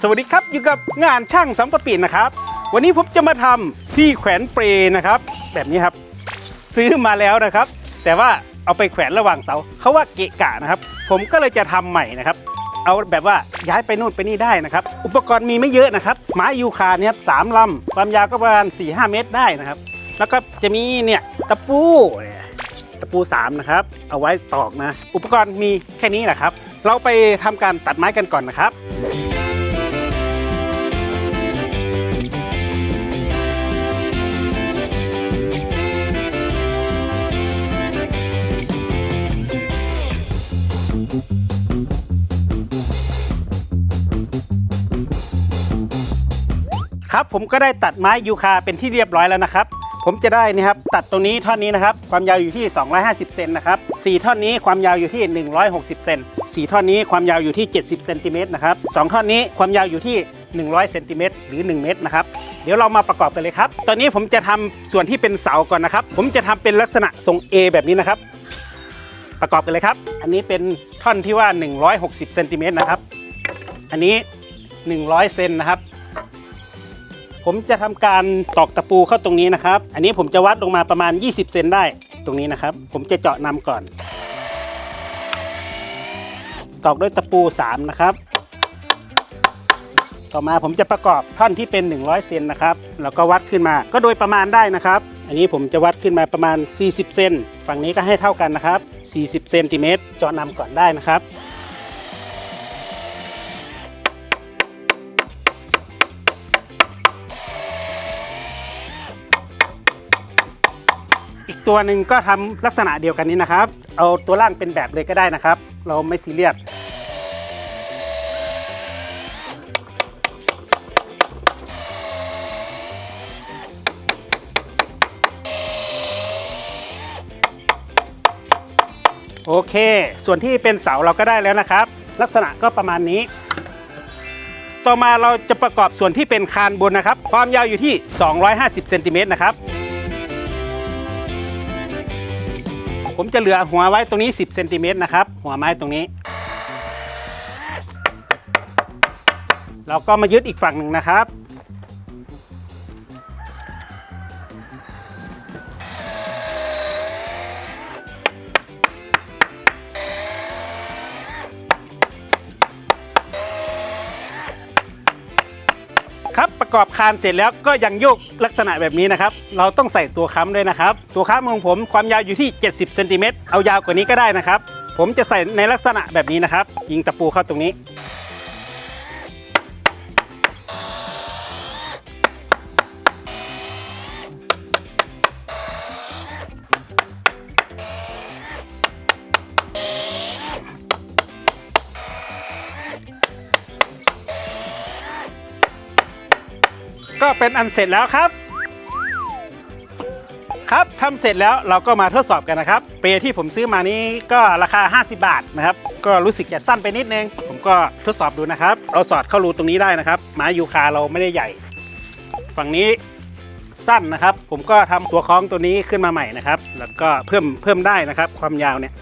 สวัสดีครับอยู่กับงานช่างสำปะปีนนะครับ วันนี้ผมจะมาทำที่แขวนเปรนะครับ แบบนี้ครับ ซื้อมาแล้วนะครับ แต่ว่าเอาไปแขวนระหว่างเสาเขาว่าเกะกะนะครับ ผมก็เลยจะทำใหม่นะครับ เอาแบบว่าย้ายไปนู่นไปนี่ได้นะครับ อุปกรณ์มีไม่เยอะนะครับไม้ยูคาเนี่ยครับสามลำความยาวก็ประมาณ4ีหเมตรได้นะครับ แล้วก็จะมีเนี่ยตะปูตะปู3นะครับเอาไว้ตอกนะ อุปกรณ์มีแค่นี้แหละครับ เราไปทำการตัดไม้กันก่อนนะครับ ครับผมก็ได้ตัดไม้ยูคาเป็นที่เรียบร้อยแล้วนะครับ ผมจะได้นี่ครับตัดตรงนี้ท่อนนี้นะครับความยาวอยู่ที่ 250 เซนนะครับ4ท่อนนี้ความยาวอยู่ที่ 160 เซน4ท่อนนี้ความยาวอยู่ที่ 70 เซนติเมตรนะครับสองท่อนนี้ความยาวอยู่ที่ 100 เซนติเมตรหรือ 1 เมตรนะครับเดี๋ยวเรามาประกอบกันเลยครับ ตอนนี้ผมจะทำส่วนที่เป็นเสาก่อนนะครับ ผมจะทำเป็นลักษณะทรง A แบบนี้นะครับ ประกอบกันเลยครับ อันนี้เป็นท่อนที่ว่า 160 เซนติเมตรนะครับ อันนี้ 100 เซนนะครับ ผมจะทำการตอกตะปูเข้าตรงนี้นะครับ อันนี้ผมจะวัดลงมาประมาณ 20 เซนได้ตรงนี้นะครับ ผมจะเจาะนำก่อน ตอกด้วยตะปู 3 นะครับ ต่อมาผมจะประกอบท่อนที่เป็น 100 เซนนะครับแล้วก็วัดขึ้นมาก็โดยประมาณได้นะครับ อันนี้ผมจะวัดขึ้นมาประมาณ 40 เซนฝั่งนี้ก็ให้เท่ากันนะครับ 40 เซนติเมตรเจาะนำก่อนได้นะครับ อีกตัวหนึ่งก็ทำลักษณะเดียวกันนี้นะครับ เอาตัวล่างเป็นแบบเลยก็ได้นะครับ เราไม่ซีเรียสโอเค ส่วนที่เป็นเสาเราก็ได้แล้วนะครับ ลักษณะก็ประมาณนี้ ต่อมาเราจะประกอบส่วนที่เป็นคานบนนะครับ ความยาวอยู่ที่ 250 เซนติเมตรนะครับ ผมจะเหลือหัวไว้ตรงนี้ 10เซนติเมตรนะครับ หัวไม้ตรงนี้ เราก็มายึดอีกฝั่งหนึ่งนะครับ ครับประกอบคานเสร็จแล้วก็ยังโยกลักษณะแบบนี้นะครับ เราต้องใส่ตัวค้ำด้วยนะครับ ตัวค้ำของผมความยาวอยู่ที่ 70เซนติเมตรเอายาวกว่านี้ก็ได้นะครับ ผมจะใส่ในลักษณะแบบนี้นะครับ ยิงตะปูเข้าตรงนี้ ก็เป็นอันเสร็จแล้วครับ ครับทำเสร็จแล้วเราก็มาทดสอบกันนะครับ เปรย์ที่ผมซื้อมานี้ก็ราคา 50 บาทนะครับ ก็รู้สึกจะสั้นไปนิดนึง ผมก็ทดสอบดูนะครับ เราสอดเข้ารูตรงนี้ได้นะครับ ไม้ยูคาเราไม่ได้ใหญ่ ฝั่งนี้สั้นนะครับ ผมก็ทำตัวคล้องตัวนี้ขึ้นมาใหม่นะครับ แล้วก็เพิ่มเพิ่มได้นะครับ ความยาวเนี่ย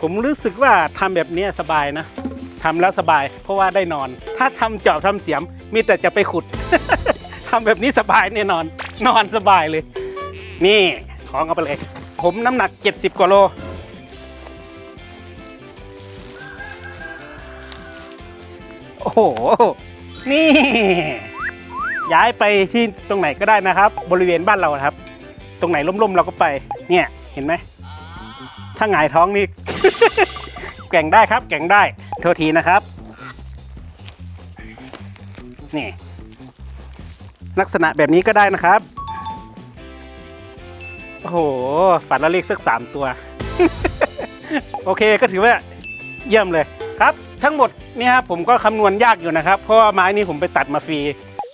ผมรู้สึกว่าทำแบบนี้สบายนะ ทำแล้วสบาย เพราะว่าได้นอน ถ้าทำเจาะทำเสียมมีแต่จะไปขุด ทำแบบนี้สบายแน่นอน นอนสบายเลย นี่ของเอาไปเลย ผมน้ำหนัก 70กว่าโลโอ้โห นี่ ย้ายไปที่ตรงไหนก็ได้นะครับ บริเวณบ้านเราครับ ตรงไหนล่มๆเราก็ไป เนี่ย เห็นไหม ถ้าหงายท้องนี่ แก่งได้ครับ แก่งได้ โทษทีนะครับ นี่ ลักษณะแบบนี้ก็ได้นะครับ โอ้โห ฝันละเลขสักสามตัว โอเคก็ถือว่าเยี่ยมเลยครับ ทั้งหมดนี่ครับผมก็คำนวณยากอยู่นะครับ เพราะว่าไม้นี้ผมไปตัดมาฟรี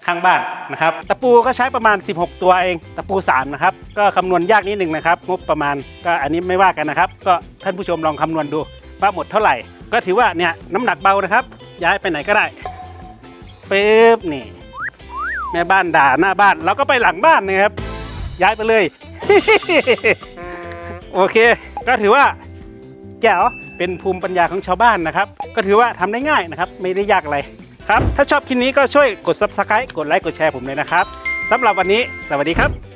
ข้างบ้านนะครับ ตะปูก็ใช้ประมาณ 16 ตัวเอง ตะปู 3 นะครับ ก็คำนวณยากนิดหนึ่งนะครับ งบประมาณก็อันนี้ไม่ว่ากันนะครับ ก็ท่านผู้ชมลองคำนวณดูว่าหมดเท่าไหร่ ก็ถือว่าเนี่ยน้ำหนักเบานะครับ ย้ายไปไหนก็ได้ปึ๊บนี่แม่บ้านด่าหน้าบ้านเราก็ไปหลังบ้านนะครับ ย้ายไปเลย โอเค ก็ถือว่าแจ๋วเป็นภูมิปัญญาของชาวบ้านนะครับ ก็ถือว่าทำได้ง่ายนะครับ ไม่ได้ยากอะไรครับ ถ้าชอบคลิปนี้ก็ช่วยกด subscribe กดไลค์กดแชร์ผมเลยนะครับสำหรับวันนี้ สวัสดีครับ